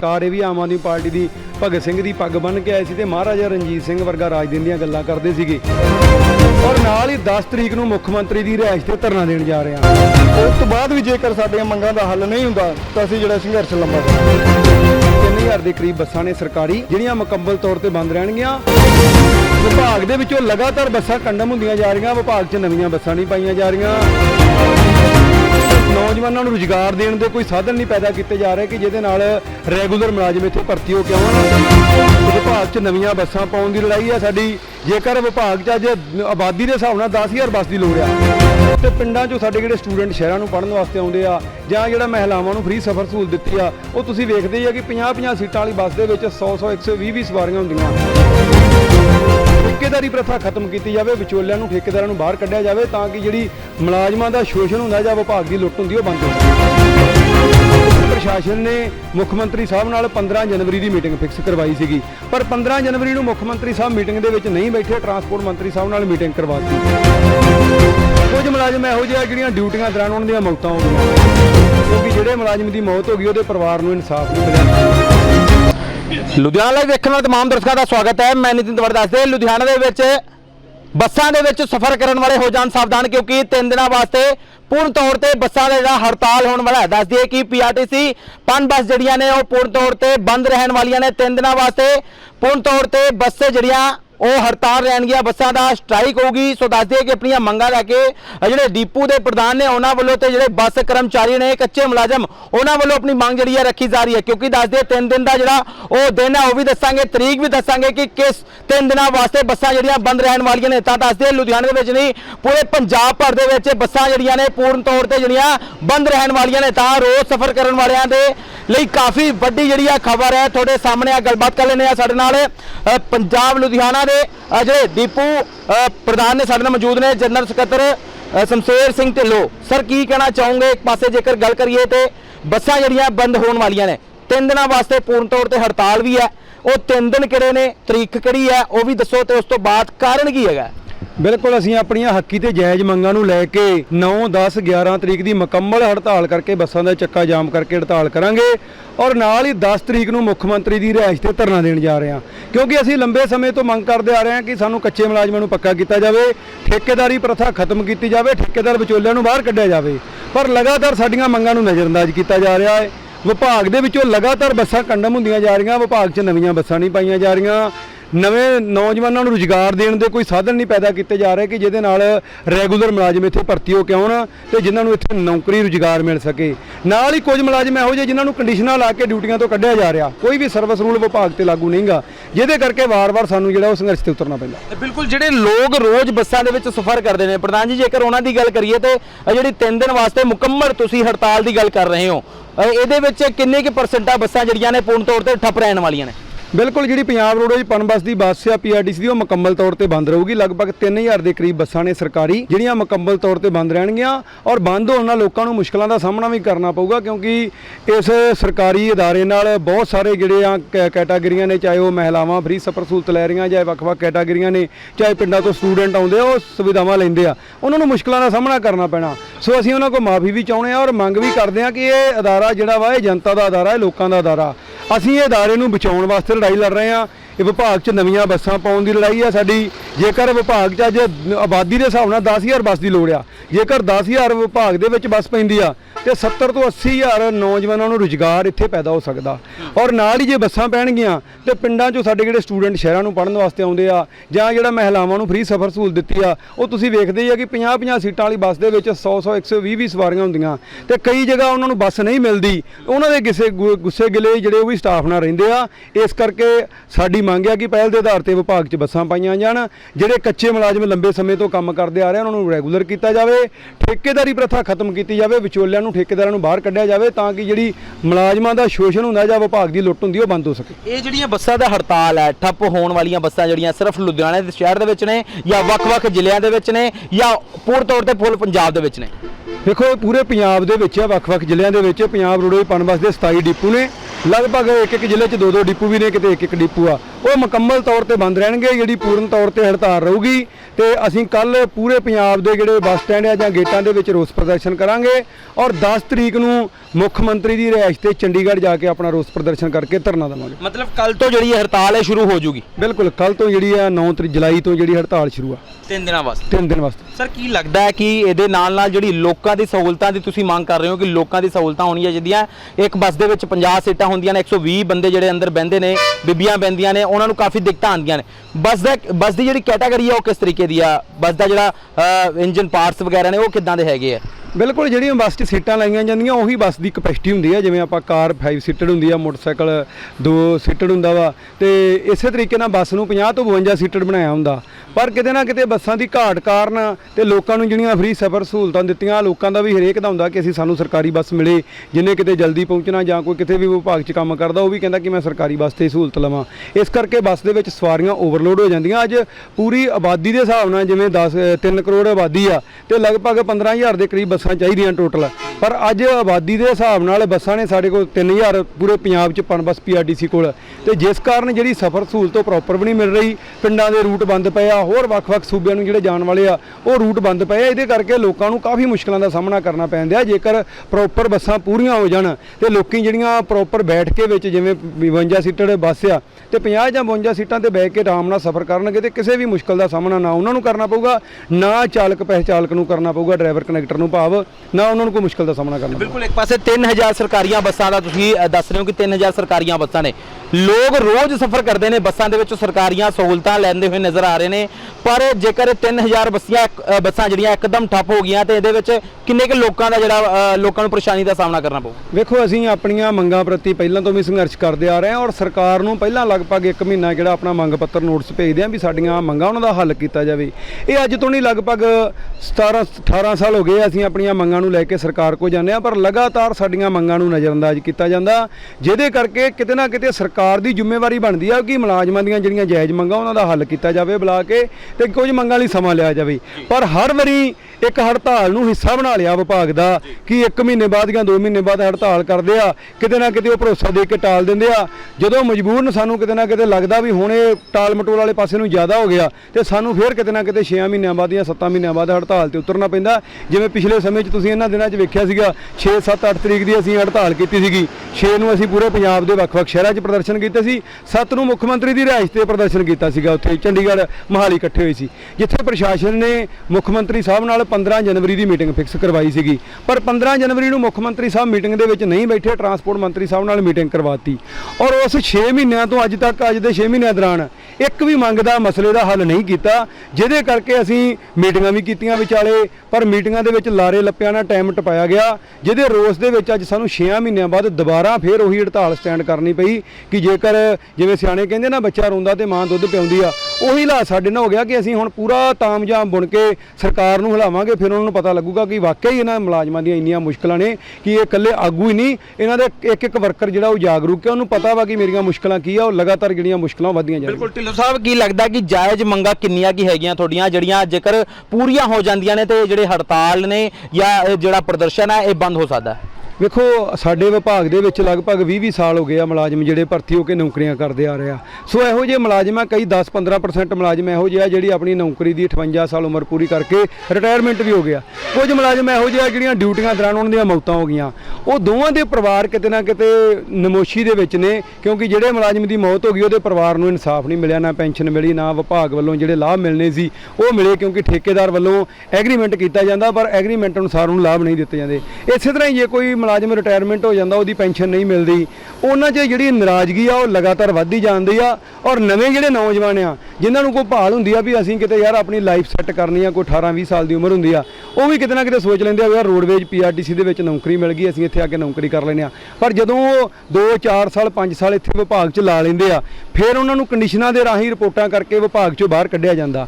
ਸਰਕਾਰ ਇਹ ਵੀ ਆਮ ਆਦਮੀ ਪਾਰਟੀ ਦੀ ਭਗਤ ਸਿੰਘ ਦੀ ਪੱਗ ਬੰਨ ਕੇ ਆਏ ਸੀ ਤੇ ਮਹਾਰਾਜਾ ਰਣਜੀਤ ਸਿੰਘ ਵਰਗਾ ਰਾਜ ਦਿਨ ਦੀਆਂ ਗੱਲਾਂ ਕਰਦੇ ਸੀਗੇ। ਔਰ ਨਾਲ ਹੀ 10 ਤਰੀਕ ਨੂੰ ਮੁੱਖ ਮੰਤਰੀ ਦੀ ਰਿਹਾਇਸ਼ ਤੇ ਧਰਨਾ ਦੇਣ ਜਾ ਰਹੇ ਹਾਂ। ਉਸ ਤੋਂ ਬਾਅਦ ਵੀ ਜੇਕਰ ਸਾਡੀਆਂ ਮੰਗਾਂ ਦਾ ਹੱਲ ਨਹੀਂ ਹੁੰਦਾ, ਤਾਂ ਅਸੀਂ ਜਿਹੜਾ ਸੰਘਰਸ਼ ਲੰਬਾ ਕਰਾਂਗੇ। 3000 ਦੇ ਕਰੀਬ ਬੱਸਾਂ ਨੇ ਸਰਕਾਰੀ, ਜਿਹੜੀਆਂ ਮੁਕੰਮਲ ਤੌਰ ਤੇ ਬੰਦ ਰਹਿਣਗੀਆਂ। ਵਿਭਾਗ ਦੇ ਵਿੱਚੋਂ ਲਗਾਤਾਰ ਬੱਸਾਂ ਕੰਡਮ ਹੁੰਦੀਆਂ ਜਾ ਰਹੀਆਂ, ਵਿਭਾਗ 'ਚ ਨਵੀਆਂ ਬੱਸਾਂ ਨਹੀਂ ਪਾਈਆਂ ਜਾ ਰਹੀਆਂ। ਨੌਜਵਾਨਾਂ ਨੂੰ ਰੁਜ਼ਗਾਰ ਦੇਣ ਦੇ ਕੋਈ ਸਾਧਨ ਨਹੀਂ ਪੈਦਾ ਕੀਤੇ ਜਾ ਰਹੇ ਕਿ ਜਿਹਦੇ ਨਾਲ ਰੈਗੂਲਰ ਮੁਲਾਜ਼ਮ ਇੱਥੇ ਭਰਤੀ ਹੋ ਕੇ ਆਉਣ। ਵਿਭਾਗ 'ਚ ਨਵੀਆਂ ਬੱਸਾਂ ਪਾਉਣ ਦੀ ਲੜਾਈ ਹੈ ਸਾਡੀ। ਜੇਕਰ ਵਿਭਾਗ 'ਚ ਅੱਜ ਆਬਾਦੀ ਦੇ ਹਿਸਾਬ ਨਾਲ 10000 ਬੱਸ ਦੀ ਲੋੜ ਆ, ਤੇ ਪਿੰਡਾਂ 'ਚੋਂ ਸਾਡੇ ਜਿਹੜੇ ਸਟੂਡੈਂਟ ਸ਼ਹਿਰਾਂ ਨੂੰ ਪੜ੍ਹਨ ਵਾਸਤੇ ਆਉਂਦੇ ਆ, ਜਾਂ ਜਿਹੜਾ ਮਹਿਲਾਵਾਂ ਨੂੰ ਫ੍ਰੀ ਸਫ਼ਰ ਸਹੂਲਤ ਦਿੱਤੀ ਆ, ਉਹ ਤੁਸੀਂ ਵੇਖਦੇ ਹੀ ਆ ਕਿ 50-50 ਸੀਟਾਂ ਵਾਲੀ ਬੱਸ ਦੇ ਵਿੱਚ 100-100 120 ਸਵਾਰੀਆਂ ਹੁੰਦੀਆਂ। ਠੇਕੇਦਾਰੀ ਪ੍ਰਥਾ ਖਤਮ ਕੀਤੀ ਜਾਵੇ, ਵਿਚੋਲਿਆਂ ਨੂੰ ਠੇਕੇਦਾਰਾਂ ਨੂੰ ਬਾਹਰ ਕੱਢਿਆ ਜਾਵੇ ਤਾਂ ਕਿ ਜਿਹੜੀ ਮੁਲਾਜ਼ਮਾਂ ਦਾ ਸ਼ੋਸ਼ਣ ਹੁੰਦਾ ਜਾਂ ਵਿਭਾਗ ਦੀ ਲੁੱਟ ਹੁੰਦੀ, ਉਹ ਬੰਦ ਹੋ ਸਕੇ। ਪ੍ਰਸ਼ਾਸਨ ਨੇ ਮੁੱਖ ਮੰਤਰੀ ਸਾਹਿਬ ਨਾਲ 15 ਜਨਵਰੀ ਦੀ ਮੀਟਿੰਗ ਫਿਕਸ ਕਰਵਾਈ ਸੀਗੀ। ਪਰ 15 ਜਨਵਰੀ ਨੂੰ ਮੁੱਖ ਮੰਤਰੀ ਸਾਹਿਬ ਮੀਟਿੰਗ ਦੇ ਵਿੱਚ ਨਹੀਂ ਬੈਠੇ, ਟਰਾਂਸਪੋਰਟ ਮੰਤਰੀ ਸਾਹਿਬ ਨਾਲ ਮੀਟਿੰਗ ਕਰਵਾਤੀ ਕੁਝ ਮੁਲਾਜ਼ਮ ਇਹੋ ਜਿਹੇ ਜਿਹੜੀਆਂ ਡਿਊਟੀਆਂ ਦੌਰਾਨ ਉਹਨਾਂ ਦੀਆਂ ਮੌਤਾਂ ਹੋ ਗਈਆਂ। ਕਿਉਂਕਿ ਜਿਹੜੇ ਮੁਲਾਜ਼ਮ ਦੀ ਮੌਤ ਹੋ ਗਈ, ਉਹਦੇ ਪਰਿਵਾਰ ਨੂੰ ਇਨਸਾਫ ਨਹੀਂ ਮਿਲਿਆ। ਲੁਧਿਆਣਾ ਲਾਈਵ ਵੇਖਣ ਵਾਲੇ ਤਮਾਮ ਦਰਸ਼ਕਾਂ ਦਾ ਸਵਾਗਤ ਹੈ। ਮੈਂ ਨਿਤਿਨ ਤਵਰ ਦੱਸਦੇ, ਲੁਧਿਆਣਾ ਦੇ ਵਿੱਚ ਬੱਸਾਂ ਦੇ ਵਿੱਚ ਸਫ਼ਰ ਕਰਨ ਵਾਲੇ ਹੋ ਜਾਣ ਸਾਵਧਾਨ ਕਿਉਂਕਿ ਤਿੰਨ ਦਿਨਾਂ ਵਾਸਤੇ ਪੂਰਨ ਤੌਰ ਤੇ ਬੱਸਾਂ ਦਾ ਜਿਹੜਾ ਹੜਤਾਲ ਹੋਣ ਵਾਲਾ ਹੈ। ਦੱਸ ਦਈਏ ਕਿ ਪੀਆਰਟੀਸੀ ਪੰਜ ਬੱਸ ਜਿਹੜੀਆਂ ਨੇ ਉਹ ਪੂਰਨ ਤੌਰ ਤੇ ਬੰਦ ਰਹਿਣ ਵਾਲੀਆਂ ਨੇ। ਤਿੰਨ ਦਿਨਾਂ ਵਾਸਤੇ ਪੂਰਨ ਤੌਰ ਤੇ ਬੱਸ ਜਿਹੜੀਆਂ ਉਹ ਹੜਤਾਲ ਰਹਿਣਗੀਆਂ, ਬੱਸਾਂ ਦਾ ਸਟ੍ਰਾਈਕ ਹੋਊਗੀ। ਸੋ ਦੱਸ ਦਈਏ ਕਿ ਆਪਣੀਆਂ ਮੰਗਾਂ ਲੈ ਕੇ, ਜਿਹੜੇ ਡੀਪੂ ਦੇ ਪ੍ਰਧਾਨ ਨੇ, ਉਹਨਾਂ ਵੱਲੋਂ ਤੇ ਜਿਹੜੇ ਬੱਸ ਕਰਮਚਾਰੀ ਨੇ, ਕੱਚੇ ਮੁਲਾਜ਼ਮ, ਉਹਨਾਂ ਵੱਲੋਂ ਆਪਣੀ ਮੰਗ ਜਿਹੜੀ ਹੈ ਰੱਖੀ ਜਾ ਰਹੀ ਹੈ। ਕਿਉਂਕਿ ਦੱਸ ਦਈਏ, ਤਿੰਨ ਦਿਨ ਦਾ ਜਿਹੜਾ ਉਹ ਦਿਨ ਹੈ ਉਹ ਵੀ ਦੱਸਾਂਗੇ, ਤਰੀਕ ਵੀ ਦੱਸਾਂਗੇ ਕਿ ਕਿਸ ਤਿੰਨ ਦਿਨਾਂ ਵਾਸਤੇ ਬੱਸਾਂ ਜਿਹੜੀਆਂ ਬੰਦ ਰਹਿਣ ਵਾਲੀਆਂ ਨੇ। ਤਾਂ ਦੱਸ ਦਈਏ, ਲੁਧਿਆਣੇ ਦੇ ਵਿੱਚ ਨਹੀਂ, ਪੂਰੇ ਪੰਜਾਬ ਭਰ ਦੇ ਵਿੱਚ ਬੱਸਾਂ ਜਿਹੜੀਆਂ ਨੇ, ਪੂਰਨ ਤੌਰ ਤੇ ਜਿਹੜੀਆਂ ਬੰਦ ਰਹਿਣ ਵਾਲੀਆਂ ਨੇ। ਤਾਂ ਰੋਜ਼ ਸਫ਼ਰ ਕਰਨ ਵਾਲਿਆਂ ਦੇ ਲਈ ਕਾਫੀ ਵੱਡੀ ਜਿਹੜੀ ਆ ਖਬਰ ਹੈ। ਤੁਹਾਡੇ ਸਾਹਮਣੇ ਆ, ਗੱਲਬਾਤ ਕਰ ਲੈਣੇ ਆ ਸਾਡੇ ਨਾਲ ਪੰਜਾਬ, ਲੁਧਿਆਣਾ ਦੇ ਜਿਹੜੇ ਦੀਪੂ ਪ੍ਰਧਾਨ ਨੇ ਸਾਡੇ ਨਾਲ ਮੌਜੂਦ ਨੇ, ਜਨਰਲ ਸਕੱਤਰ ਸ਼ਮਸ਼ੇਰ ਸਿੰਘ ਢਿੱਲੋਂ। ਸਰ ਕੀ ਕਹਿਣਾ ਚਾਹੋਗੇ? ਇੱਕ ਪਾਸੇ ਜੇਕਰ ਗੱਲ ਕਰੀਏ ਤੇ ਬੱਸਾਂ ਜਿਹੜੀਆਂ ਬੰਦ ਹੋਣ ਵਾਲੀਆਂ ਨੇ, ਤਿੰਨ ਦਿਨਾਂ ਵਾਸਤੇ ਪੂਰਨ ਤੌਰ ਤੇ ਹੜਤਾਲ ਵੀ ਹੈ। ਉਹ ਤਿੰਨ ਦਿਨ ਕਿਹੜੇ ਨੇ? ਤਰੀਕ ਕਿਹੜੀ ਹੈ? ਉਹ ਵੀ ਦੱਸੋ ਤੇ ਉਸ ਤੋਂ ਬਾਅਦ ਕਾਰਨ ਕੀ ਹੈਗਾ? ਬਿਲਕੁਲ, ਅਸੀਂ ਆਪਣੀਆਂ ਹੱਕੀ ਤੇ ਜਾਇਜ਼ ਮੰਗਾਂ ਨੂੰ ਲੈ ਕੇ 9 10 11 ਤਰੀਕ ਦੀ ਮੁਕੰਮਲ ਹੜਤਾਲ ਕਰਕੇ ਬੱਸਾਂ ਦਾ ਚੱਕਾ ਜਾਮ ਕਰਕੇ ਹੜਤਾਲ ਕਰਾਂਗੇ ਔਰ ਨਾਲ ਹੀ 10 ਤਰੀਕ ਨੂੰ ਮੁੱਖ ਮੰਤਰੀ ਦੀ ਰਿਹਾਇਸ਼ ਤੇ ਧਰਨਾ ਦੇਣ ਜਾ ਰਹੇ ਹਾਂ। ਕਿਉਂਕਿ ਅਸੀਂ ਲੰਬੇ ਸਮੇਂ ਤੋਂ ਮੰਗ ਕਰਦੇ ਆ ਰਹੇ ਹਾਂ ਕਿ ਸਾਨੂੰ ਕੱਚੇ ਮੁਲਾਜ਼ਮਾਂ ਨੂੰ ਪੱਕਾ ਕੀਤਾ ਜਾਵੇ, ਠੇਕੇਦਾਰੀ ਪ੍ਰਥਾ ਖਤਮ ਕੀਤੀ ਜਾਵੇ, ਠੇਕੇਦਾਰ ਵਿਚੋਲਿਆਂ ਨੂੰ ਬਾਹਰ ਕੱਢਿਆ ਜਾਵੇ। ਪਰ ਲਗਾਤਾਰ ਸਾਡੀਆਂ ਮੰਗਾਂ ਨੂੰ ਨਜ਼ਰਅੰਦਾਜ਼ ਕੀਤਾ ਜਾ ਰਿਹਾ ਹੈ। ਵਿਭਾਗ ਦੇ ਵਿੱਚੋਂ ਲਗਾਤਾਰ ਬੱਸਾਂ ਕੰਡਮ ਹੁੰਦੀਆਂ ਜਾ ਰਹੀਆਂ, ਵਿਭਾਗ 'ਚ ਨਵੀਆਂ ਬੱਸਾਂ ਨਹੀਂ ਪਾਈਆਂ ਜਾ ਰਹੀਆਂ। ਨਵੇਂ ਨੌਜਵਾਨਾਂ ਨੂੰ ਰੁਜ਼ਗਾਰ ਦੇਣ ਦੇ ਕੋਈ ਸਾਧਨ ਨਹੀਂ ਪੈਦਾ ਕੀਤੇ ਜਾ ਰਹੇ ਕਿ ਜਿਹਦੇ ਨਾਲ ਰੈਗੂਲਰ ਮੁਲਾਜ਼ਮ ਇੱਥੇ ਭਰਤੀ ਹੋ ਕੇ ਆਉਣ ਤੇ ਜਿਨ੍ਹਾਂ ਨੂੰ ਇੱਥੇ ਨੌਕਰੀ ਰੁਜ਼ਗਾਰ ਮਿਲ ਸਕੇ। ਨਾਲ ਹੀ ਕੁਝ ਮੁਲਾਜ਼ਮ ਇਹੋ ਜਿਹੇ ਜਿਨ੍ਹਾਂ ਨੂੰ ਕੰਡੀਸ਼ਨਾਂ ਲਾ ਕੇ ਡਿਊਟੀਆਂ ਤੋਂ ਕੱਢਿਆ ਜਾ ਰਿਹਾ। ਕੋਈ ਵੀ ਸਰਵਿਸ ਰੂਲ ਵਿਭਾਗ ਤੇ ਲਾਗੂ ਨਹੀਂਗਾ, ਜਿਹਦੇ ਕਰਕੇ ਵਾਰ-ਵਾਰ ਸਾਨੂੰ ਜਿਹੜਾ ਉਹ ਸੰਘਰਸ਼ ਤੇ ਉਤਰਨਾ ਪੈਂਦਾ। ਬਿਲਕੁਲ ਜਿਹੜੇ ਲੋਕ ਰੋਜ਼ ਬੱਸਾਂ ਦੇ ਵਿੱਚ ਸਫ਼ਰ ਕਰਦੇ ਨੇ, ਪ੍ਰਧਾਨ ਜੀ, ਜੇਕਰ ਉਹਨਾਂ ਦੀ ਗੱਲ ਕਰੀਏ ਤੇ ਜਿਹੜੀ 3 ਦਿਨ ਵਾਸਤੇ ਮੁਕੰਮਲ ਤੁਸੀਂ ਹੜਤਾਲ ਦੀ ਗੱਲ ਕਰ ਰਹੇ ਹੋ ਇਹਦੇ ਵਿੱਚ ਕਿੰਨੇ ਕੁ ਪਰਸੈਂਟਾ ਬੱਸਾਂ ਜਿਹੜੀਆਂ ਨੇ ਪੂਰਨ ਤੌਰ ਤੇ ਠੱਪ ਰਹਿਣ ਵਾਲੀਆਂ ਨੇ? ਬਿਲਕੁਲ ਜਿਹੜੀ ਪੰਜਾਬ ਰੋਡਵੇਜ਼ ਪਨਬਸ ਦੀ ਬੱਸ ਆ ਪੀਆਰਟੀਸੀ ਦੀ ਉਹ ਮੁਕੰਮਲ ਤੌਰ ਤੇ ਬੰਦ ਰਹੂਗੀ ਲਗਭਗ 3000 ਦੇ ਕਰੀਬ ਬੱਸਾਂ ਨੇ ਸਰਕਾਰੀ ਜਿਹੜੀਆਂ ਮੁਕੰਮਲ ਤੌਰ ਤੇ ਬੰਦ ਰਹਿਣਗੀਆਂ ਔਰ ਬੰਦ ਹੋਣ ਨਾਲ ਲੋਕਾਂ ਨੂੰ ਮੁਸ਼ਕਲਾਂ ਦਾ ਸਾਹਮਣਾ ਵੀ ਕਰਨਾ ਪਊਗਾ ਕਿਉਂਕਿ ਇਸ ਸਰਕਾਰੀ ادارے ਨਾਲ ਬਹੁਤ ਸਾਰੇ ਜਿਹੜੇ ਆ ਕੈ- ਕੈਟਾਗਰੀਆਂ ਨੇ ਚਾਹੇ ਉਹ ਮਹਿਲਾਵਾਂ ਫ੍ਰੀ ਸਫਰ ਸਹੂਲਤ ਲੈ ਰਹੀਆਂ ਚਾਹੇ ਵੱਖ-ਵੱਖ ਕੈਟਾਗਰੀਆਂ ਨੇ ਚਾਹੇ ਪਿੰਡਾਂ ਤੋਂ ਸਟੂਡੈਂਟ ਆਉਂਦੇ ਆ ਉਹ ਸੁਵਿਧਾਵਾਂ ਲੈਂਦੇ ਆ ਉਹਨਾਂ ਨੂੰ ਮੁਸ਼ਕਲਾਂ ਦਾ ਸਾਹਮਣਾ ਕਰਨਾ ਪੈਣਾ ਸੋ ਅਸੀਂ ਉਹਨਾਂ ਕੋਲ ਮਾਫੀ ਵੀ ਚਾਹੁੰਦੇ ਆ ਔਰ ਮੰਗ ਵੀ ਕਰਦੇ ਆ ਕਿ ਇਹ ਅਦਾਰਾ ਜਿਹੜਾ ਵਾ ਇਹ ਜਨਤਾ ਦਾ ਅਦਾਰਾ ਹੈ ਲੋਕਾਂ ਦਾ ਅਦਾਰਾ ਅਸੀਂ ਇਹ ਅਦਾਰੇ ਨੂੰ ਬਚਾਉਣ ਵਾਸਤੇ ਲੜਾਈ ਲੜ ਰਹੇ ਹਾਂ। ਇਹ ਵਿਭਾਗ 'ਚ ਨਵੀਆਂ ਬੱਸਾਂ ਪਾਉਣ ਦੀ ਲੜਾਈ ਆ ਸਾਡੀ। ਜੇਕਰ ਵਿਭਾਗ 'ਚ ਅੱਜ ਆਬਾਦੀ ਦੇ ਹਿਸਾਬ ਨਾਲ 10000 ਬੱਸ ਦੀ ਲੋੜ ਆ, ਜੇਕਰ 10000 ਵਿਭਾਗ ਦੇ ਵਿੱਚ ਬੱਸ ਪੈਂਦੀ ਆ, ਤੇ 70 ਤੋਂ 80000 ਨੌਜਵਾਨਾਂ ਨੂੰ ਰੁਜ਼ਗਾਰ ਇੱਥੇ ਪੈਦਾ ਹੋ ਸਕਦਾ। ਔਰ ਨਾਲ ਹੀ ਜੇ ਬੱਸਾਂ ਪੈਣਗੀਆਂ, ਤੇ ਪਿੰਡਾਂ 'ਚੋਂ ਸਾਡੇ ਜਿਹੜੇ ਸਟੂਡੈਂਟ ਸ਼ਹਿਰਾਂ ਨੂੰ ਪੜ੍ਹਨ ਵਾਸਤੇ ਆਉਂਦੇ ਆ, ਜਾਂ ਜਿਹੜਾ ਮਹਿਲਾਵਾਂ ਨੂੰ ਫ੍ਰੀ ਸਫ਼ਰ ਸਹੂਲਤ ਦਿੱਤੀ ਆ, ਉਹ ਤੁਸੀਂ ਵੇਖਦੇ ਹੀ ਆ ਕਿ 50-50 ਸੀਟਾਂ ਵਾਲੀ ਬੱਸ ਦੇ ਵਿੱਚ 100-100 120 ਸਵਾਰੀਆਂ ਹੁੰਦੀਆਂ। ਤੇ ਕਈ ਜਗ੍ਹਾ ਉਹਨਾਂ ਨੂੰ ਬੱਸ ਨਹੀਂ ਮਿਲਦੀ। ਉਹਨਾਂ ਦੇ ਕਿਸੇ ਗੁ- ਗੁੱਸੇ ਗਿਲੇ ਜਿਹੜੇ ਉਹ ਵੀ ਸਟਾਫ ਨਾਲ ਰਹਿੰਦੇ ਆ। ਇਸ ਕਰਕੇ ਸਾਡੀ ਮੰਗ ਆ ਕਿ ਪਹਿਲ ਦੇ ਆਧਾਰ ਤੇ ਵਿਭਾਗ 'ਚ ਬੱਸਾਂ ਪਾਈਆਂ ਜਾਣ, ਜਿਹੜੇ ਕੱਚੇ ਮੁਲਾਜ਼ਮ ਲੰਬੇ ਸਮੇਂ ਤੋਂ ਕੰਮ ਕਰਦੇ ਆ ਰਹੇ ਉਹਨਾਂ ਨੂੰ ਰੈਗੂਲਰ ਕੀਤਾ ਜਾਵੇ, ਠੇਕੇਦਾਰੀ ਪ੍ਰਥਾ ਖਤਮ ਕੀਤੀ ਜਾਵੇ, ਵਿਚੋਲਿਆਂ ਨੂੰ, ਠੇਕੇਦਾਰਾਂ ਨੂੰ ਬਾਹਰ ਕੱਢਿਆ ਜਾਵੇ ਤਾਂ ਕਿ ਜਿਹੜੀ ਮੁਲਾਜ਼ਮਾਂ ਦਾ ਸ਼ੋਸ਼ਣ ਹੁੰਦਾ ਜਾਂ ਵਿਭਾਗ ਦੀ ਲੁੱਟ ਹੁੰਦੀ ਉਹ ਬੰਦ ਹੋ ਸਕੇ। ਇਹ ਜਿਹੜੀਆਂ ਬੱਸਾਂ ਦਾ ਹੜਤਾਲ ਹੈ, ਠੱਪ ਹੋਣ ਵਾਲੀਆਂ ਬੱਸਾਂ ਜਿਹੜੀਆਂ ਸਿਰਫ ਲੁਧਿਆਣੇ ਦੇ ਸ਼ਹਿਰ ਦੇ ਵਿੱਚ ਨੇ ਜਾਂ ਵੱਖ-ਵੱਖ ਜ਼ਿਲ੍ਹਿਆਂ ਦੇ ਵਿੱਚ ਨੇ ਜਾਂ ਪੂਰ ਤੌਰ ਤੇ ਫੁੱਲ ਪੰਜਾਬ ਦੇ ਵਿੱਚ ਨੇ? ਦੇਖੋ, ਇਹ ਪੂਰੇ ਪੰਜਾਬ ਦੇ ਵਿੱਚ ਆ, ਵੱਖ-ਵੱਖ ਜ਼ਿਲ੍ਹਿਆਂ ਦੇ ਵਿੱਚ ਪੰਜਾਬ ਰੋਡਵੇ ਪਨਬਸ ਦੇ 27 ਡਿਪੂ ਨੇ। ਲਗਭਗ ਇੱਕ ਇੱਕ ਜ਼ਿਲ੍ਹੇ 'ਚ ਦੋ ਦੋ ਡਿਪੂ ਵੀ ਨੇ, ਕਿਤੇ ਇੱਕ ਇੱਕ ਡਿਪੂ ਆ। ਉਹ ਮੁਕੰਮਲ ਤੌਰ ਤੇ ਬੰਦ ਰਹਿਣਗੇ, ਜਿਹੜੀ ਪੂਰਨ ਤੌਰ ਤੇ ਹੜਤਾਲ ਰਹੂਗੀ। ਤੇ ਅਸੀਂ ਕੱਲ ਪੂਰੇ ਪੰਜਾਬ ਦੇ ਜਿਹੜੇ ਬੱਸ ਸਟੈਂਡ ਆ ਜਾਂ ਗੇਟਾਂ ਦੇ ਵਿੱਚ ਰੋਸ ਪ੍ਰਦਰਸ਼ਨ ਕਰਾਂਗੇ ਔਰ 10 ਤਰੀਕ ਨੂੰ ਮੁੱਖ ਮੰਤਰੀ ਦੀ ਰਿਹਾਇਸ਼ ਤੇ ਚੰਡੀਗੜ੍ਹ ਜਾ ਕੇ ਆਪਣਾ ਰੋਸ ਪ੍ਰਦਰਸ਼ਨ ਕਰਕੇ ਧਰਨਾ ਦੇਵਾਂਗੇ। ਮਤਲਬ ਕੱਲ ਤੋਂ ਜਿਹੜੀ ਹੜਤਾਲ ਹੈ ਸ਼ੁਰੂ ਹੋ ਜੂਗੀ? ਬਿਲਕੁਲ ਕੱਲ ਤੋਂ ਜਿਹੜੀ ਆ 9 ਤਰੀਕ ਜੁਲਾਈ ਤੋਂ ਜਿਹੜੀ ਹੜਤਾਲ ਸ਼ੁਰੂ ਆ। ਤਿੰਨ ਦਿਨਾਂ ਵਾਸਤੇ? ਤਿੰਨ ਦਿਨ ਵਾਸਤੇ। ਸਰ ਕੀ ਲੱਗਦਾ ਹੈ ਕਿ ਇਹਦੇ ਨਾਲ ਨਾਲ ਜਿਹੜੀ ਲੋਕਾਂ ਦੀ ਸਹੂਲਤਾਂ ਦੀ ਤੁਸੀਂ ਮੰਗ ਕਰ ਰਹੇ ਹੋ ਕਿ ਲੋਕਾਂ ਦੀ ਸਹੂਲਤਾਂ ਹੋਣੀਆਂ ਚਾਹੀਦੀਆਂ? ਇੱਕ ਬੱਸ ਦੇ ਵਿੱਚ 50 ਸੀਟਾਂ ਹੁੰਦੀਆਂ ਨੇ 120 ਬੰਦੇ ਜਿਹੜੇ ਅੰਦਰ ਬਹਿੰਦੇ ਨੇ ਬੀਬੀਆਂ ਬਹਿੰਦੀਆਂ ਨੇ ਉਹਨਾਂ ਨੂੰ ਕਾਫੀ ਦਿੱਕਤਾਂ ਆਉਂਦੀਆਂ ਨੇ। ਬੱਸ ਦਾ ਬੱਸ ਦੀ ਜਿਹੜੀ ਕੈਟਾਗਰੀ ਆ ਉਹ ਕਿਸ ਤਰੀਕੇ ਦੀ ਆ ਬੱਸ ਦਾ ਜਿਹੜਾ ਇੰਜਨ ਪਾਰਟਸ ਵਗੈਰਾ ਨੇ ਉਹ ਕਿੱਦਾਂ ਦੇ ਹੈਗੇ ਆ? ਬਿਲਕੁਲ, ਜਿਹੜੀਆਂ ਬੱਸ 'ਚ ਸੀਟਾਂ ਲਾਈਆਂ ਜਾਂਦੀਆਂ, ਉਹੀ ਬੱਸ ਦੀ ਕਪੈਸਿਟੀ ਹੁੰਦੀ ਹੈ ਜਿਵੇਂ ਆਪਾਂ ਕਾਰ 5 ਸੀਟਡ ਹੁੰਦੀ ਆ, ਮੋਟਰਸਾਈਕਲ 2 ਸੀਟਡ ਹੁੰਦਾ ਵਾ, ਤੇ ਇਸੇ ਤਰੀਕੇ ਨਾਲ ਬੱਸ ਨੂੰ 50 ਤੋਂ 52 ਸੀਟਡ ਬਣਾਇਆ ਹੁੰਦਾ। ਪਰ ਕਿਤੇ ਨਾ ਕਿਤੇ ਬੱਸਾਂ ਦੀ ਘਾਟ ਕਾਰਨ ਤੇ ਲੋਕਾਂ ਨੂੰ ਜਿਹੜੀਆਂ ਫ੍ਰੀ ਸਫ਼ਰ ਸਹੂਲਤਾਂ ਦਿੱਤੀਆਂ, ਲੋਕਾਂ ਦਾ ਵੀ ਹਰੇਕ ਦਾ ਹੁੰਦਾ ਕਿ ਅਸੀਂ ਸਾਨੂੰ ਸਰਕਾਰੀ ਬੱਸ ਮਿਲੇ, ਜਿੰਨੇ ਕਿਤੇ ਜਲਦੀ ਪਹੁੰਚਣਾ ਜਾਂ ਕੋਈ ਕਿਤੇ ਵੀ ਵਿਭਾਗ 'ਚ ਕੰਮ ਕਰਦਾ, ਉਹ ਵੀ ਕਹਿੰਦਾ ਕਿ ਮੈਂ ਸਰਕਾਰੀ ਬੱਸ ਤੇ ਸਹੂਲਤ ਲਵਾਂ। ਇਸ ਕਰਕੇ ਬੱਸ ਦੇ ਵਿੱਚ ਸਵਾਰੀਆਂ ਓਵਰਲੋਡ ਹੋ ਜਾਂਦੀਆਂ। ਅੱਜ ਪੂਰੀ ਆਬਾਦੀ ਦੇ ਹਿਸਾਬ ਨਾਲ ਜਿਵੇਂ 10 3 ਕਰੋੜ ਆਬਾਦੀ ਆ, ਤੇ ਲਗਭਗ 15000 ਦੇ ਕਰੀਬ ਬੱਸਾਂ ਚਾਹੀਦੀਆਂ ਟੋਟਲ। ਪਰ ਅੱਜ ਆਬਾਦੀ ਦੇ ਹਿਸਾਬ ਨਾਲ ਬੱਸਾਂ ਨੇ ਸਾਡੇ ਕੋਲ 3000 ਪੂਰੇ ਪੰਜਾਬ 'ਚ ਪਣ ਬੱਸ ਪੀਆਰਟੀਸੀ ਕੋਲ। ਤੇ ਜਿਸ ਕਾਰਨ ਜਿਹੜੀ ਸਫ਼ਰ ਸਹੂਲਤ ਉਹ ਪ੍ਰੋਪਰ ਵੀ ਨਹੀਂ ਮਿਲ ਰਹੀ, ਪਿੰਡਾਂ ਦੇ ਰੂਟ ਬੰਦ ਪਏ ਆ, ਹੋਰ ਵੱਖ-ਵੱਖ ਸੂਬਿਆਂ ਨੂੰ ਜਿਹੜੇ ਜਾਣ ਵਾਲੇ ਆ, ਉਹ ਰੂਟ ਬੰਦ ਪਏ ਆ। ਇਹਦੇ ਕਰਕੇ ਲੋਕਾਂ ਨੂੰ ਕਾਫੀ ਮੁਸ਼ਕਲਾਂ ਦਾ ਸਾਹਮਣਾ ਕਰਨਾ ਪੈਂਦਾ ਜੇਕਰ ਪ੍ਰੋਪਰ ਬੱਸਾਂ ਪੂਰੀਆਂ ਹੋ ਜਾਣ, ਤੇ ਲੋਕੀ ਜਿਹੜੀਆਂ ਪ੍ਰੋਪਰ ਬੈਠ ਕੇ ਵਿੱਚ ਜਿਵੇਂ 52 ਸੀਟਡ ਬੱਸ ਆ, ਤੇ 50 ਜਾਂ 52 ਸੀਟਾਂ ਤੇ ਬੈਠ ਕੇ ਆਰਾਮ ਨਾਲ ਸਫ਼ਰ ਕਰਨਗੇ, ਤੇ ਕਿਸੇ ਵੀ ਮੁਸ਼ਕਲ ਦਾ ਸਾਹਮਣਾ ਨਾ ਉਹਨਾਂ ਨੂੰ ਕਰਨਾ ਪਊਗਾ, ਨਾ ਚਾਲਕ ਪਹਿਚਾਲਕ ਨੂੰ ਕਰਨਾ ਪਊਗਾ ਡਰਾਈਵਰ ਕਨੈਕਟਰ ਨੂੰ ਭਾਵ ਨਾ ਉਹਨਾਂ ਨੂੰ ਕੋਈ ਮੁਸ਼ਕਲ ਦਾ ਸਾਹਮਣਾ ਕਰਨਾ ਬਿਲਕੁਲ ਇੱਕ ਪਾਸੇ 3000 ਸਰਕਾਰੀਆਂ ਬੱਸਾਂ ਦਾ ਤੁਸੀਂ ਅ, ਦੱਸ ਰਹੇ ਹੋ ਕਿ 3000 ਸਰਕਾਰੀਆਂ ਬੱਸਾਂ ਨੇ। ਲੋਕ ਰੋਜ਼ ਸਫ਼ਰ ਕਰਦੇ ਨੇ ਬੱਸਾਂ ਦੇ ਵਿੱਚ, ਸਰਕਾਰੀਆਂ ਸਹੂਲਤਾਂ ਲੈਂਦੇ ਹੋਏ ਨਜ਼ਰ ਆ ਰਹੇ ਨੇ। ਪਰ ਜੇਕਰ ਇਹ 3000 ਬੱਸੀਆਂ ਬੱਸਾਂ ਜਿਹੜੀਆਂ ਇੱਕਦਮ ਠੱਪ ਹੋ ਗਈਆਂ ਤੇ ਇਹਦੇ ਵਿੱਚ ਕਿੰਨੇ ਕੁ ਲੋਕਾਂ ਦਾ ਜਿਹੜਾ ਲੋਕਾਂ ਨੂੰ ਪਰੇਸ਼ਾਨੀ ਦਾ ਸਾਹਮਣਾ ਕਰਨਾ ਪਊ? ਵੇਖੋ, ਅਸੀਂ ਆਪਣੀਆਂ ਮੰਗਾਂ ਪ੍ਰਤੀ ਪਹਿਲਾਂ ਤੋਂ ਵੀ ਸੰਘਰਸ਼ ਕਰਦੇ ਆ ਰਹੇ ਹਾਂ ਔਰ ਸਰਕਾਰ ਨੂੰ ਪਹਿਲਾਂ ਲਗਭਗ 1 ਮਹੀਨਾ ਜਿਹੜਾ ਆਪਣਾ ਮੰਗ ਪੱਤਰ ਨੋਟਿਸ ਭੇਜਦੇ ਆ ਵੀ ਸਾਡੀਆਂ ਮੰਗਾਂ ਉਹਨਾਂ ਦਾ ਹੱਲ ਕੀਤਾ ਜਾਵੇ। ਇਹ ਅੱਜ ਤੋਂ ਨਹੀਂ, ਲਗਭਗ 17 18 ਸਾਲ ਹੋ ਗਏ ਅਸੀਂ ਆਪਣੀਆਂ ਮੰਗਾਂ ਨੂੰ ਲੈ ਕੇ ਸਰਕਾਰ ਕੋਲ ਜਾਂਦੇ ਆ ਪਰ ਲਗਾਤਾਰ ਸਾਡੀਆਂ ਮੰਗਾਂ ਨੂੰ ਨਜ਼ਰਅੰਦਾਜ਼ ਕੀਤਾ ਜਾਂਦਾ। ਜਿਹਦੇ ਕਰਕੇ ਕਿਤੇ ਨਾ ਕਿਤੇ ਸਰਕਾਰ ਸਰਕਾਰ ਦੀ ਜ਼ਿੰਮੇਵਾਰੀ ਬਣਦੀ ਆ ਕਿ ਮੁਲਾਜ਼ਮਾਂ ਦੀਆਂ ਜਿਹੜੀਆਂ ਜਾਇਜ਼ ਮੰਗਾਂ ਉਹਨਾਂ ਦਾ ਹੱਲ ਕੀਤਾ ਜਾਵੇ ਬੁਲਾ ਕੇ ਤੇ ਕੁਝ ਮੰਗਾਂ ਲਈ ਸਮਾਂ ਲਿਆ ਜਾਵੇ। ਪਰ ਹਰ ਵਾਰੀ ਇੱਕ ਹੜਤਾਲ ਨੂੰ ਹਿੱਸਾ ਬਣਾ ਲਿਆ ਵਿਭਾਗ ਦਾ। ਕਿ 1 ਮਹੀਨੇ ਬਾਅਦ ਜਾਂ 2 ਮਹੀਨੇ ਬਾਅਦ ਹੜਤਾਲ ਕਰਦੇ ਆ ਕਿਤੇ ਨਾ ਕਿਤੇ ਉਹ ਭਰੋਸਾ ਦੇ ਕੇ ਟਾਲ ਦਿੰਦੇ ਆ। ਜਦੋਂ ਮਜਬੂਰਨ ਸਾਨੂੰ ਕਿਤੇ ਨਾ ਕਿਤੇ ਲੱਗਦਾ ਵੀ ਹੁਣ ਇਹ ਟਾਲ ਮਟੋਲ ਵਾਲੇ ਪਾਸੇ ਨੂੰ ਜ਼ਿਆਦਾ ਹੋ ਗਿਆ ਤੇ ਸਾਨੂੰ ਫੇਰ ਕਿਤੇ ਨਾ ਕਿਤੇ 6 ਮਹੀਨਿਆਂ ਬਾਅਦ ਜਾਂ 7 ਮਹੀਨਿਆਂ ਬਾਅਦ ਹੜਤਾਲ ਤੇ ਉਤਰਨਾ ਪੈਂਦਾ। ਜਿਵੇਂ ਪਿਛਲੇ ਸਮੇਂ 'ਚ ਤੁਸੀਂ ਇਹਨਾਂ ਦਿਨਾਂ 'ਚ ਵੇਖਿਆ ਸੀਗਾ 6 7 8 ਤਰੀਕ ਦੀ ਅਸੀਂ ਹੜਤਾਲ ਕੀਤੀ ਸੀਗੀ। 6 ਨੂੰ ਅਸੀਂ ਪੂਰੇ ਪੰਜਾਬ ਦੇ ਵੱਖ-ਵੱਖ ਸ਼ਹਿਰਾਂ 'ਚ ਪ੍ਰਦਰਸ਼ਨ ਕੀਤੇ ਸੀ। 7 ਨੂੰ ਮੁੱਖ ਮੰਤਰੀ ਦੀ ਰਿਹਾਇਸ਼ ਤੇ ਪ੍ਰਦਰਸ਼ਨ ਕੀਤਾ ਸੀਗਾ। ਉੱਥੇ ਚੰਡੀਗੜ੍ਹ ਮਹਾਲੀ ਇਕੱਠੇ ਹੋਏ ਸੀ। ਜਿੱਥੇ ਪ੍ਰਸ਼ਾਸਨ ਨੇ ਮੁੱਖ ਮੰਤਰੀ ਸਾਹਿਬ ਨਾਲ 15 ਜਨਵਰੀ ਦੀ ਮੀਟਿੰਗ ਫਿਕਸ ਕਰਵਾਈ ਸੀਗੀ। ਪਰ 15 ਜਨਵਰੀ ਨੂੰ ਮੁੱਖ ਮੰਤਰੀ ਸਾਹਿਬ ਮੀਟਿੰਗ ਦੇ ਵਿੱਚ ਨਹੀਂ ਬੈਠੇ, ਟਰਾਂਸਪੋਰਟ ਮੰਤਰੀ ਸਾਹਿਬ ਨਾਲ ਮੀਟਿੰਗ ਕਰਵਾਤੀ। ਔਰ ਉਸ 6 ਮਹੀਨਿਆਂ ਤੋਂ ਅੱਜ ਤੱਕ, ਅੱਜ ਦੇ 6 ਮਹੀਨਿਆਂ ਦੌਰਾਨ ਇੱਕ ਵੀ ਮੰਗ ਦਾ ਮਸਲੇ ਦਾ ਹੱਲ ਨਹੀਂ ਕੀਤਾ, ਜਿਹਦੇ ਕਰਕੇ ਅਸੀਂ ਮੀਟਿੰਗਾਂ ਵੀ ਕੀਤੀਆਂ ਵਿਚਾਲੇ, ਪਰ ਮੀਟਿੰਗਾਂ ਦੇ ਵਿੱਚ ਲਾਰੇ ਲੱਪਿਆਂ ਨਾਲ ਟਾਈਮ ਟਪਾਇਆ ਗਿਆ, ਜਿਹਦੇ ਰੋਸ ਦੇ ਵਿੱਚ ਅੱਜ ਸਾਨੂੰ 6 ਮਹੀਨਿਆਂ ਬਾਅਦ ਦੁਬਾਰਾ ਫੇਰ ਉਹੀ ਹੜਤਾਲ ਸਟੈਂਡ ਕਰਨੀ ਪਈ ਕਿ ਜੇਕਰ ਜਿਵੇਂ ਸਿਆਣੇ ਕਹਿੰਦੇ ਨਾ, ਬੱਚਾ ਰੋਂਦਾ ਤੇ ਮਾਂ ਦੁੱਧ ਪਿਆਉਂਦੀ ਆ, ਉਹੀ ਹਾਲਾਤ ਸਾਡੇ ਨਾਲ ਹੋ ਗਿਆ ਕਿ ਅਸੀਂ ਹੁਣ ਪੂਰਾ ਤਾਮਝਾਮ ਬੁਣ ਕੇ ਸਰਕਾਰ ਨੂੰ ਹਿਲਾਵਾਂ ਹਿਲਾਵਾਂਗੇ ਫਿਰ ਉਹਨਾਂ ਨੂੰ ਪਤਾ ਲੱਗੂਗਾ ਕਿ ਵਾਕਈ ਇਹਨਾਂ ਮੁਲਾਜ਼ਮਾਂ ਦੀਆਂ ਇੰਨੀਆਂ ਮੁਸ਼ਕਲਾਂ ਨੇ ਕਿ ਇਹ ਇਕੱਲੇ ਆਗੂ ਹੀ ਨਹੀਂ, ਇਹਨਾਂ ਦੇ ਇੱਕ ਇੱਕ ਵਰਕਰ ਜਿਹੜਾ ਉਹ ਜਾਗਰੂਕ ਹੈ, ਉਹਨੂੰ ਪਤਾ ਵਾ ਕਿ ਮੇਰੀਆਂ ਮੁਸ਼ਕਲਾਂ ਕੀ ਆ, ਉਹ ਲਗਾਤਾਰ ਜਿਹੜੀਆਂ ਮੁਸ਼ਕਲਾਂ ਵਧਦੀਆਂ ਜਾ ਬਿਲਕੁਲ, ਢਿੱਲੋਂ ਸਾਹਿਬ, ਕੀ ਲੱਗਦਾ ਕਿ ਜਾਇਜ਼ ਮੰਗਾਂ ਕਿੰਨੀਆਂ ਕੀ ਹੈਗੀਆਂ ਤੁਹਾਡੀਆਂ, ਜਿਹੜੀਆਂ ਜੇਕਰ ਪੂਰੀਆਂ ਹੋ ਜਾਂਦੀਆਂ ਨੇ ਤੇ ਜਿਹੜੇ ਹੜਤਾਲ ਨੇ ਜਾਂ ਜਿਹੜਾ ਪ੍ਰਦਰਸ਼ਨ ਹੈ, ਇਹ ਬੰਦ ਹੋ ਸਕਦਾ ਹੈ? ਵੇਖੋ, ਸਾਡੇ ਵਿਭਾਗ ਦੇ ਵਿੱਚ ਲਗਭਗ 20-20 ਸਾਲ ਹੋ ਗਏ ਆ ਮੁਲਾਜ਼ਮ ਜਿਹੜੇ ਭਰਤੀ ਹੋ ਕੇ ਨੌਕਰੀਆਂ ਕਰਦੇ ਆ ਰਹੇ ਆ। ਸੋ ਇਹੋ ਜਿਹੇ ਮੁਲਾਜ਼ਮ ਆ, ਕਈ 10-15% ਮੁਲਾਜ਼ਮ ਇਹੋ ਜਿਹੇ ਆ ਜਿਹੜੀ ਆਪਣੀ ਨੌਕਰੀ ਦੀ 58 ਸਾਲ ਉਮਰ ਪੂਰੀ ਕਰਕੇ ਰਿਟਾਇਰਮੈਂਟ ਵੀ ਹੋ ਗਿਆ ਕੁਝ ਮੁਲਾਜ਼ਮ ਇਹੋ ਜਿਹੇ ਆ ਜਿਹੜੀਆਂ ਡਿਊਟੀਆਂ ਦੌਰਾਨ ਉਹਨਾਂ ਦੀਆਂ ਮੌਤਾਂ ਹੋ ਗਈਆਂ। ਉਹ ਦੋਵਾਂ ਦੇ ਪਰਿਵਾਰ ਕਿਤੇ ਨਾ ਕਿਤੇ ਨਮੋਸ਼ੀ ਦੇ ਵਿੱਚ ਨੇ, ਕਿਉਂਕਿ ਜਿਹੜੇ ਮੁਲਾਜ਼ਮ ਦੀ ਮੌਤ ਹੋ ਗਈ, ਉਹਦੇ ਪਰਿਵਾਰ ਨੂੰ ਇਨਸਾਫ ਨਹੀਂ ਮਿਲਿਆ, ਨਾ ਪੈਨਸ਼ਨ ਮਿਲੀ, ਨਾ ਵਿਭਾਗ ਵੱਲੋਂ ਜਿਹੜੇ ਲਾਭ ਮਿਲਣੇ ਸੀ, ਉਹ ਮਿਲੇ ਕਿਉਂਕਿ ਠੇਕੇਦਾਰ ਵੱਲੋਂ ਐਗਰੀਮੈਂਟ ਕੀਤਾ ਜਾਂਦਾ, ਪਰ ਐਗਰੀਮੈਂਟ ਅਨੁਸਾਰ ਉਹਨੂੰ ਲਾਭ ਨਹੀਂ ਦਿੱਤੇ ਜਾਂਦੇ। ਇਸੇ ਤਰ੍ਹਾਂ ਹੀ ਜੇ ਕੋਈ ਮੁਲਾਜ਼ਮ ਰਿਟਾਇਰਮੈਂਟ ਹੋ ਜਾਂਦਾ, ਉਹਦੀ ਪੈਨਸ਼ਨ ਨਹੀਂ ਮਿਲਦੀ। ਉਹਨਾਂ 'ਚ ਜਿਹੜੀ ਨਾਰਾਜ਼ਗੀ ਆ, ਉਹ ਲਗਾਤਾਰ ਵੱਧਦੀ ਜਾਂਦੀ ਆ ਔਰ ਨਵੇਂ ਜਿਹੜੇ ਨੌਜਵਾਨ ਆ, ਜਿਨ੍ਹਾਂ ਨੂੰ ਕੋਈ ਭਾਲ ਹੁੰਦੀ ਆ ਵੀ ਅਸੀਂ ਕਿਤੇ ਯਾਰ ਆਪਣੀ ਲਾਈਫ ਸੈੱਟ ਕਰਨੀ ਆ, ਕੋਈ 18 20 ਸਾਲ ਦੀ ਉਮਰ ਹੁੰਦੀ ਆ, ਉਹ ਵੀ ਕਿਤੇ ਨਾ ਕਿਤੇ ਸੋਚ ਲੈਂਦੇ ਆ ਵੀ ਯਾਰ ਰੋਡਵੇਜ ਪੀਆਰਟੀਸੀ ਦੇ ਵਿੱਚ ਨੌਕਰੀ ਮਿਲ ਗਈ, ਅਸੀਂ ਇੱਥੇ ਆ ਕੇ ਨੌਕਰੀ ਕਰ ਲੈਨੇ ਆ। ਪਰ ਜਦੋਂ ਉਹ 2 4 ਸਾਲ 5 ਸਾਲ ਇੱਥੇ ਵਿਭਾਗ 'ਚ ਲਾ ਲੈਂਦੇ ਆ, ਫਿਰ ਉਹਨਾਂ ਨੂੰ ਕੰਡੀਸ਼ਨਾਂ ਦੇ ਰਾਹੀਂ ਰਿਪੋਰਟਾਂ ਕਰਕੇ ਵਿਭਾਗ 'ਚੋਂ ਬਾਹਰ ਕੱਢਿਆ ਜਾਂਦਾ।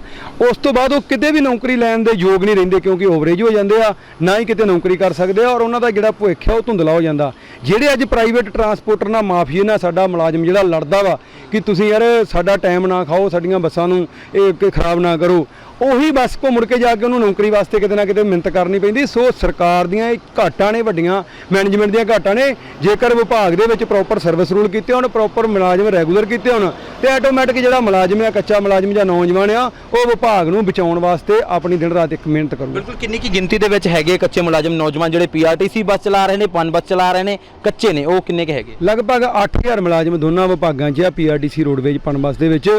ਉਸ ਤੋਂ ਬਾਅਦ ਉਹ ਕਿਤੇ ਵੀ ਨੌਕਰੀ ਲੈਣ ਦੇ ਯੋਗ ਨਹੀਂ ਰਹਿੰਦੇ ਕਿਉਂਕਿ ਓਵਰੇਜ ਹੋ ਜਾਂਦੇ ਆ, ਨਾ ਹੀ ਕਿਤੇ ਨੌਕਰੀ ਕਰ ਸਕਦੇ ਆ ਔਰ ਉਹਨਾਂ ਦਾ ਜਿਹੜਾ ਭਵਿੱਖ ਹੈ ਉਹ ਧੁੰਦਲਾ ਹੋ ਜਾਂਦਾ। ਜਿਹੜੇ ਅੱਜ ਪ੍ਰਾਈਵੇਟ ਟਰਾਂਸਪੋਰਟਰ ਨਾਲ ਮਾਫੀਏ ਨਾਲ ਸਾਡਾ ਮੁਲਾਜ਼ਮ ਜਿਹੜਾ ਲੜਦਾ ਵਾ ਕਿ ਤੁਸੀਂ ਯਾਰ ਸਾਡਾ ਟਾਈਮ ਨਾ ਖਾਓ, ਸਾਡੀਆਂ ਬੱਸਾਂ ਨੂੰ ਇਹ ਖਰਾਬ ਨਾ ਕਰੋ। ਉਹੀ ਬੱਸ ਕੋ ਮੁੜ ਕੇ ਜਾ ਕੇ ਉਹਨੂੰ ਨੌਕਰੀ ਵਾਸਤੇ ਕਿਤੇ ਨਾ ਕਿਤੇ ਮਿਹਨਤ ਕਰਨੀ ਪੈਂਦੀ। ਸੋ ਸਰਕਾਰ ਦੀਆਂ ਇਹ ਘਾਟਾਂ ਨੇ ਵੱਡੀਆਂ ਮੈਨੇਜਮੈਂਟ ਦੀਆਂ ਘਾਟਾਂ ਨੇ। ਜੇਕਰ ਵਿਭਾਗ ਦੇ ਵਿੱਚ ਪ੍ਰੋਪਰ ਸਰਵਿਸ ਰੂਲ ਕੀਤੇ ਹੋਣ ਪ੍ਰੋਪਰ ਮੁਲਾਜ਼ਮ ਰੈਗੂਲਰ ਕੀਤੇ ਹੋਣ ਤੇ ਆਟੋਮੈਟਿਕ ਜਿਹੜਾ ਮੁਲਾਜ਼ਮ ਆ ਕੱਚਾ ਮੁਲਾਜ਼ਮ ਜਾਂ ਨੌਜਵਾਨ ਆ ਉਹ ਵਿਭਾਗ ਨੂੰ ਬਚਾਉਣ ਵਾਸਤੇ ਆਪਣੀ ਦਿਨ ਰਾਤ ਇੱਕ ਮਿਹਨਤ ਕਰੂਗਾ। ਬਿਲਕੁਲ ਕਿੰਨੀ ਕੀ ਗਿਣਤੀ ਦੇ ਵਿੱਚ ਹੈਗੇ ਕੱਚੇ ਮੁਲਾਜ਼ਮ ਨੌਜਵਾਨ ਜਿਹੜੇ ਪੀਆਰਟੀਸੀ ਬੱਸ ਚਲਾ ਰਹੇ ਨੇ ਪਨ ਬੱਸ ਚਲਾ ਰਹੇ ਨੇ ਕੱਚੇ ਨੇ ਉਹ ਕਿੰਨੇ ਕੁ ਹੈਗੇ? ਲਗਭਗ 8000 ਮੁਲਾਜ਼ਮ ਦੋਨਾਂ ਵਿਭਾਗਾਂ 'ਚ ਆ ਪੀਆਰਟੀਸੀ ਰੋਡਵੇਜ ਪਨਬਸ ਦੇ ਵਿੱਚ।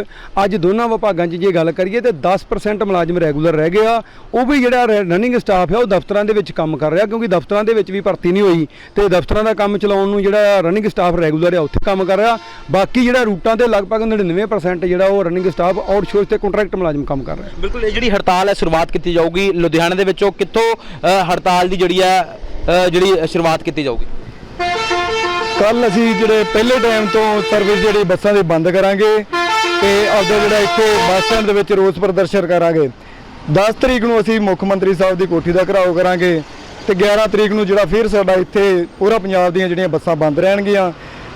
ਅੱਜ ਦੋਨਾਂ ਵਿਭਾਗਾਂ 'ਚ ਜੇ ਗੱਲ ਕਰੀਏ ਤੇ 10% ਮੁਲਾਜ਼ਮ ਰੈਗੂਲਰ ਰਹਿ ਗਏ ਆ ਉਹ ਵੀ ਜਿਹੜਾ ਰਨਿੰਗ ਸਟਾਫ ਹੈ ਉਹ ਦਫ਼ਤਰਾਂ ਦੇ ਵਿੱਚ ਕੰਮ ਕਰ ਰਿਹਾ ਕਿਉਂਕਿ ਦਫ਼ਤਰਾਂ ਦੇ ਵਿੱਚ ਵੀ ਭਰਤੀ ਨਹੀਂ ਹੋਈ ਤੇ ਦਫ਼ਤਰਾਂ ਦਾ ਕੰਮ ਚਲਾਉਣ ਨੂੰ ਜਿਹੜਾ ਰਨਿੰਗ ਸਟਾਫ ਰੈਗੂਲਰ ਆ ਉੱਥੇ ਕੰਮ ਕਰ ਰਿਹਾ। ਬਾਕੀ ਜਿਹੜਾ ਰੂਟਾਂ ਤੇ ਲਗਭਗ 99% ਜਿਹੜਾ ਉਹ ਰਨਿੰਗ ਸਟਾਫ ਆਊਟਸੋਰਸ ਤੇ ਕੰਟਰੈਕਟ ਮੁਲਾਜ਼ਮ ਕੰਮ ਕਰ ਰਿਹਾ। ਬਿਲਕੁਲ ਇਹ ਜਿਹੜੀ ਹੜਤਾਲ ਹੈ ਸ਼ੁਰੂਆਤ ਕੀਤੀ ਜਾਊਗੀ ਲੁਧਿਆਣਾ ਦੇ ਵਿੱਚੋਂ। ਕਿੱਥੋਂ ਹੜਤਾਲ ਦੀ ਜਿਹੜੀ ਹੈ ਜਿਹੜੀ ਸ਼ੁਰੂਆਤ ਕੀਤੀ ਜਾਊਗੀ? ਕੱਲ ਅਸੀਂ ਜਿਹੜੇ ਪਹਿਲੇ ਟਾਈਮ ਤੋਂ ਸਰਵਿਸ ਜਿਹੜੀ ਬੱਸਾਂ ਦੀ ਬੰਦ ਕਰਾਂਗੇ ਤੇ ਆਪਦਾ ਜਿਹੜਾ ਇੱਥੇ ਬੱਸ ਸਟੈਂਡ ਦੇ ਵਿੱਚ ਰੋਸ ਪ੍ਰਦਰਸ਼ਨ ਕਰਾਂਗੇ। 10 ਤਰੀਕ ਨੂੰ ਅਸੀਂ ਮੁੱਖ ਮੰਤਰੀ ਸਾਹਿਬ ਦੀ ਕੋਠੀ ਦਾ ਘਰਾਓ ਕਰਾਂਗੇ ਤੇ 11 ਤਰੀਕ ਨੂੰ ਜਿਹੜਾ ਫਿਰ ਸਾਡਾ ਇੱਥੇ ਪੂਰਾ ਪੰਜਾਬ ਦੀਆਂ ਜਿਹੜੀਆਂ ਬੱਸਾਂ ਬੰਦ ਰਹਿਣਗੀਆਂ।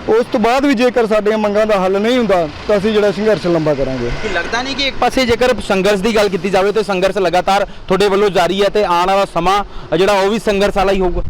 ਉਸ ਤੋਂ ਬਾਅਦ ਵੀ ਜੇਕਰ ਸਾਡੀਆਂ ਮੰਗਾਂ ਦਾ ਹੱਲ ਨਹੀਂ ਹੁੰਦਾ ਤਾਂ ਅਸੀਂ ਜਿਹੜਾ ਸੰਘਰਸ਼ ਲੰਬਾ ਕਰਾਂਗੇ। ਕਿ ਲੱਗਦਾ ਨਹੀਂ ਕਿ ਇੱਕ ਪਾਸੇ ਜੇਕਰ ਸੰਘਰਸ਼ ਦੀ ਗੱਲ ਕੀਤੀ ਜਾਵੇ ਤੇ ਸੰਘਰਸ਼ ਲਗਾਤਾਰ ਤੁਹਾਡੇ ਵੱਲੋਂ ਜਾਰੀ ਹੈ ਤੇ ਆਉਣ ਵਾਲਾ ਸਮਾਂ ਜਿਹੜਾ ਉਹ ਵੀ ਸੰਘਰਸ਼ ਵਾਲਾ ਹੀ ਹੋਊਗਾ।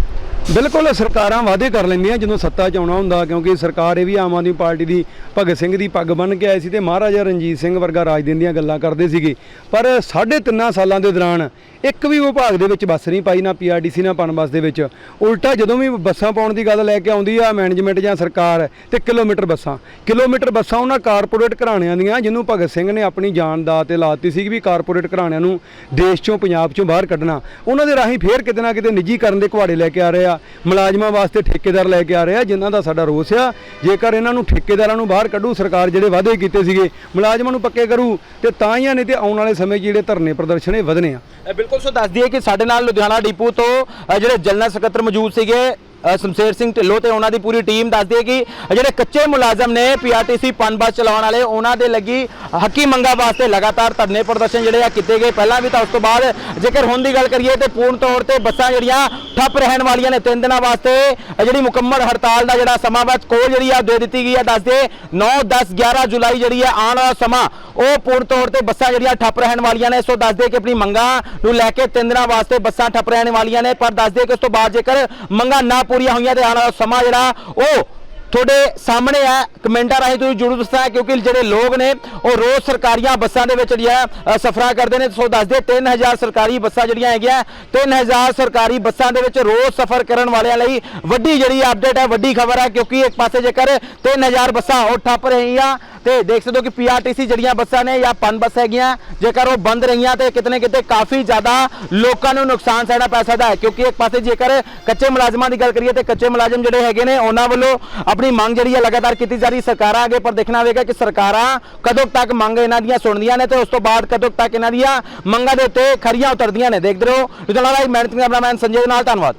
ਬਿਲਕੁਲ ਸਰਕਾਰਾਂ ਵਾਅਦੇ ਕਰ ਲੈਂਦੀਆਂ ਜਦੋਂ ਸੱਤਾ 'ਚ ਆਉਣਾ ਹੁੰਦਾ, ਕਿਉਂਕਿ ਸਰਕਾਰ ਇਹ ਵੀ ਆਮ ਆਦਮੀ ਪਾਰਟੀ ਦੀ ਭਗਤ ਸਿੰਘ ਦੀ ਪੱਗ ਬੰਨ੍ਹ ਕੇ ਆਏ ਸੀ ਤੇ ਮਹਾਰਾਜਾ ਰਣਜੀਤ ਸਿੰਘ ਵਰਗਾ ਰਾਜ ਦੇਣ ਦੀਆਂ ਗੱਲਾਂ ਕਰਦੇ ਸੀਗੇ। ਪਰ ਸਾਢੇ ਤਿੰਨਾਂ ਸਾਲਾਂ ਦੇ ਦੌਰਾਨ ਇੱਕ ਵੀ ਵਿਭਾਗ ਦੇ ਵਿੱਚ ਬੱਸ ਨਹੀਂ ਪਾਈ, ਨਾ ਪੀਆਰਡੀਸੀ ਨਾ ਪਨਬੱਸ ਦੇ ਵਿੱਚ। ਉਲਟਾ ਜਦੋਂ ਵੀ ਬੱਸਾਂ ਪਾਉਣ ਦੀ ਗੱਲ ਲੈ ਕੇ ਆਉਂਦੀ ਆ ਮੈਨੇਜਮੈਂਟ ਜਾਂ ਸਰਕਾਰ ਤੇ ਕਿਲੋਮੀਟਰ ਬੱਸਾਂ। ਕਿਲੋਮੀਟਰ ਬੱਸਾਂ ਉਹਨਾਂ ਕਾਰਪੋਰੇਟ ਘਰਾਣਿਆਂ ਦੀਆਂ ਜਿਹਨੂੰ ਭਗਤ ਸਿੰਘ ਨੇ ਆਪਣੀ ਜਾਨ ਦਾ ਤੇ ਲਾਤੀ ਸੀ ਵੀ ਕਾਰਪੋਰੇਟ ਘਰਾਣਿਆਂ ਨੂੰ ਦੇਸ਼ ਚੋਂ, ਪੰਜਾਬ ਚੋਂ ਬਾਹਰ ਕੱਢਣਾ। ਉਹਨਾਂ ਦੇ ਰਾਹੀਂ ਫੇਰ ਕਿਤੇ ਨਾ ਕਿਤੇ ਨਿੱਜੀਕਰਨ ਦੇ ਘੁਆੜੇ ਲੈ ਕੇ ਆ ਰਹੇ ਆ। ਮੁਲਾਜ਼ਮਾਂ ਵਾਸਤੇ ਠੇਕੇਦਾਰ ਲੈ ਕੇ ਆ ਰਿਹਾ ਆ ਜਿਨ੍ਹਾਂ ਦਾ ਸਾਡਾ ਰੋਸ ਆ। ਜੇਕਰ ਇਹਨਾਂ ਨੂੰ ਠੇਕੇਦਾਰਾਂ ਨੂੰ ਬਾਹਰ ਕੱਢੂ, ਸਰਕਾਰ ਜਿਹੜੇ ਵਾਅਦੇ ਕੀਤੇ ਸੀਗੇ, ਮੁਲਾਜ਼ਮਾਂ ਨੂੰ ਪੱਕੇ ਕਰੂ, ਤੇ ਤਾਂ ਹੀ ਆ ਨਹੀਂ ਤੇ ਆਉਣ ਵਾਲੇ ਸਮੇਂ 'ਚ ਜਿਹੜੇ ਧਰਨੇ ਪ੍ਰਦਰਸ਼ਨ ਇਹ ਵਧਣੇ ਆ। ਬਿਲਕੁਲ, ਸੋ ਦੱਸ ਦਈਏ ਕਿ ਸਾਡੇ ਨਾਲ ਲੁਧਿਆਣਾ ਡਿਪੂ ਤੋਂ ਜਿਹੜੇ ਜਨਰਲ ਸਕੱਤਰ ਮੌਜੂਦ ਸੀਗੇ ਸ਼ਮਸ਼ੇਰ ਸਿੰਘ ਢਿੱਲੋਂ ਤੇ ਉਹਨਾਂ ਦੀ ਪੂਰੀ ਟੀਮ ਦੱਸਦੀ ਹੈ ਕਿ ਜਿਹੜੇ ਕੱਚੇ ਮੁਲਾਜ਼ਮ ਨੇ ਪੀਆਰਟੀਸੀ ਪਨ ਬੱਸ ਚਲਾਉਣ ਵਾਲੇ, ਉਹਨਾਂ ਦੇ ਲੱਗੀ ਹੱਕੀ ਮੰਗਾਂ ਵਾਸਤੇ ਲਗਾਤਾਰ ਧਰਨੇ ਪ੍ਰਦਰਸ਼ਨ ਜਿਹੜੇ ਆ ਕੀਤੇ ਗਏ। ਪਹਿਲਾਂ ਵੀ ਤਾਂ ਉਸ ਤੋਂ ਬਾਅਦ ਜੇਕਰ ਹੁਣ ਦੀ ਗੱਲ ਕਰੀਏ ਤੇ ਪੂਰਨ ਤੌਰ ਤੇ ਬੱਸਾਂ ਜਿਹੜੀਆਂ ਠੱਪ ਰਹਿਣ ਵਾਲੀਆਂ ਨੇ ਤਿੰਨ ਦਿਨਾਂ ਵਾਸਤੇ ਜਿਹੜੀ ਮੁਕੰਮਲ ਹੜਤਾਲ ਦਾ ਜਿਹੜਾ ਸਮਾਂ ਬਸ ਕੋਲ ਜਿਹੜੀ ਆ ਦੇ ਦਿੱਤੀ ਗਈ ਹੈ ਦੱਸਦੇ 9 10 11 ਜੁਲਾਈ ਜਿਹੜੀ ਹੈ ਆਉਣ ਵਾਲਾ ਸਮਾਂ, ਉਹ ਪੂਰਨ ਤੌਰ ਤੇ ਬੱਸਾਂ ਜਿਹੜੀਆਂ ਠੱਪ ਰਹਿਣ ਵਾਲੀਆਂ ਨੇ, ਸੋ ਦੱਸਦੇ ਕਿ ਆਪਣੀ ਮੰਗਾਂ ਨੂੰ ਲੈ ਕੇ ਤਿੰਨ ਦਿਨਾਂ ਵਾਸਤੇ ਬੱਸਾਂ ਠੱਪ ਰਹਿਣ ਵਾਲੀਆਂ ਨੇ, ਪਰ ਦੱਸਦੇ ਕਿ ਉਸ ਤੋਂ ਬਾਅਦ ਜੇਕਰ ਮੰਗਾਂ ਨਾ ਪੂਰੀਆਂ ਹੋਈਆਂ ਤੇ ਆਉਣ ਵਾਲਾ ਸਮਾਂ ਜਿਹੜਾ ਉਹ ਤੁਹਾਡੇ ਸਾਹਮਣੇ ਹੈ, ਕਮੈਂਟਾਂ ਰਾਹੀਂ ਤੁਸੀਂ ਜਰੂਰ ਦੱਸਣਾ ਕਿਉਂਕਿ ਜਿਹੜੇ ਲੋਕ ਨੇ, ਉਹ ਰੋਜ਼ ਸਰਕਾਰੀਆਂ ਬੱਸਾਂ ਦੇ ਵਿੱਚ ਜਿਹੜੀਆਂ ਸਫ਼ਰਾਂ ਕਰਦੇ ਨੇ। ਸੋ ਦੱਸਦੇ 3000 ਸਰਕਾਰੀ ਬੱਸਾਂ ਜਿਹੜੀਆਂ ਹੈਗੀਆਂ 3000 ਸਰਕਾਰੀ ਬੱਸਾਂ ਦੇ ਵਿੱਚ ਰੋਜ਼ ਸਫ਼ਰ ਕਰਨ ਵਾਲਿਆਂ ਲਈ ਵੱਡੀ ਜਿਹੜੀ ਅਪਡੇਟ ਹੈ, ਵੱਡੀ ਖਬਰ ਹੈ, ਕਿਉਂਕਿ ਇੱਕ ਪਾਸੇ ਜੇਕਰ 3000 ਬੱਸਾਂ ਉਹ ਠੱਪ ਰਹੀਆਂ, ਤੇ ਦੇਖ ਸਕਦੇ ਹੋ ਕਿ ਪੀਆਰਟੀਸੀ ਜਿਹੜੀਆਂ ਬੱਸਾਂ ਨੇ ਜਾਂ ਪਨ ਬੱਸ ਹੈਗੀਆਂ, ਜੇਕਰ ਉਹ ਬੰਦ ਰਹੀਆਂ, ਤੇ ਕਿਤਨੇ ਕਿਤੇ ਕਾਫੀ ਜ਼ਿਆਦਾ ਲੋਕਾਂ ਨੂੰ ਨੁਕਸਾਨ ਸਹਿਣਾ ਪੈ ਸਕਦਾ ਹੈ। ਕਿਉਂਕਿ ਇੱਕ ਪਾਸੇ ਜੇਕਰ ਕੱਚੇ ਮੁਲਾਜ਼ਮਾਂ ਦੀ ਗੱਲ ਕਰੀਏ, ਤੇ ਕੱਚੇ ਮੁਲਾਜ਼ਮ ਜਿਹੜੇ ਹੈਗੇ ਨੇ, ਉਹਨਾਂ ਵੱਲੋਂ ਆਪਣੀ ਮੰਗ ਜਿਹੜੀ ਹੈ ਲਗਾਤਾਰ ਕੀਤੀ ਜਾ ਰਹੀ, ਸਰਕਾਰਾਂ ਅੱਗੇ ਪਰ ਦੇਖਣਾ ਹੋਵੇਗਾ ਕਿ ਸਰਕਾਰਾਂ ਕਦੋਂ ਤੱਕ ਮੰਗ ਇਹਨਾਂ ਦੀਆਂ ਸੁਣਦੀਆਂ ਨੇ ਤੇ ਉਸ ਤੋਂ ਬਾਅਦ ਕਦੋਂ ਤੱਕ ਇਹਨਾਂ ਦੀਆਂ ਮੰਗਾਂ ਦੇ ਉੱਤੇ ਖਰੀਆਂ ਉਤਰਦੀਆਂ ਨੇ। ਦੇਖਦੇ ਰਹੋ, Ludhiana live managing cameraman Sanjay ਦੇ ਨਾਲ, ਧੰਨਵਾਦ।